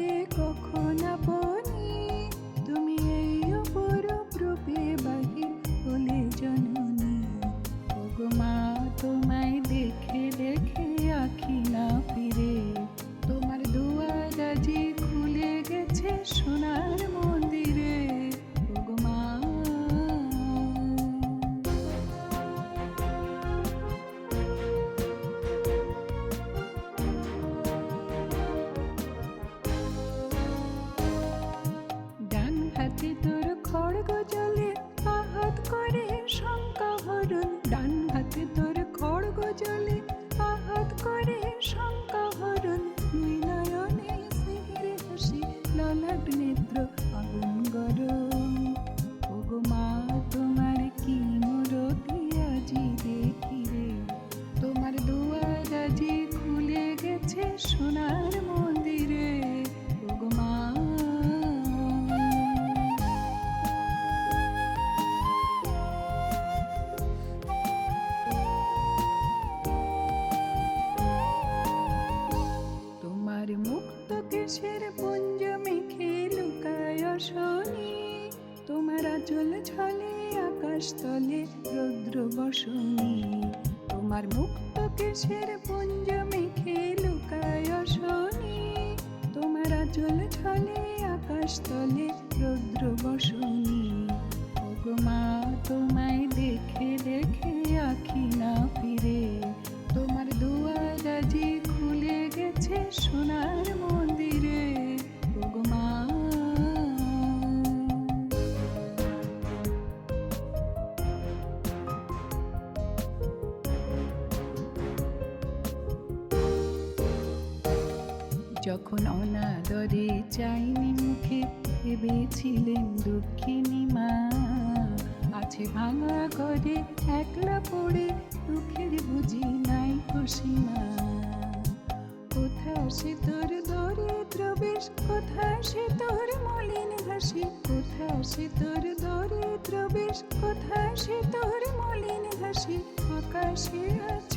어디 꼭 হাতে তোর খড়গ জলে আহাত করে শঙ্কা হরণ ডান হাতে তোর খড়গ জলে আহাত করে শঙ্কা হরণ দুই নয়নে সিহিরে হাসি, ললাট নেত্র, আগুন গরম। ওগো মা, তোমার কি মূরতি আজি দেখি রে। তোমার দুয়ার আজি খুলে গেছে সোনার মুক্ত পুঞ্জ মেখে লুকায় শনি তোমার আচল ছলে আকাশ তলে রৌদ্র বসনি। তোমার মুক্ত কেশের পুঞ্জ মেখে লুকায় শনি তোমার আচল ছলে আকাশ তলে রৌদ্র বসনি। ওগো মা, তোমায় দেখে দেখে আখি না ফিরে। যখন অনাদরে চাইনি মুখে, ভেবেছিলেন দুঃখিনী মা। আছে ভাঙা করে একলা পড়ে, দুঃখের বুঝি নাই খুশি মা। কোথা সে তোর দরিদ্র বেশ কোথা সে তোর মলিন হাসি? কোথা সে তোর দরিদ্র বেশ কোথা সে তোর মলিন হাসি? আকাশে আজ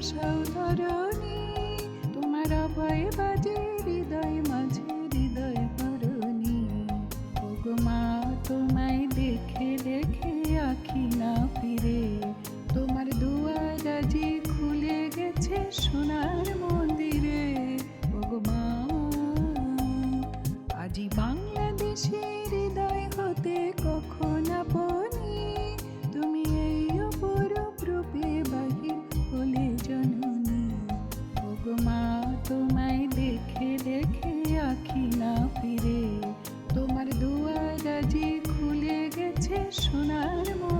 ভাষাও ধরণী তোমার ভয়ে বাজে হৃদয়, মাঝে হৃদয় ওগো মা, তোমায় দেখে দেখে আখি না ফিরে। তোমার দুয়ার খুলে গেছে সোনার মন্দিরে। মা, আজি বাংলাদেশের সোনার মন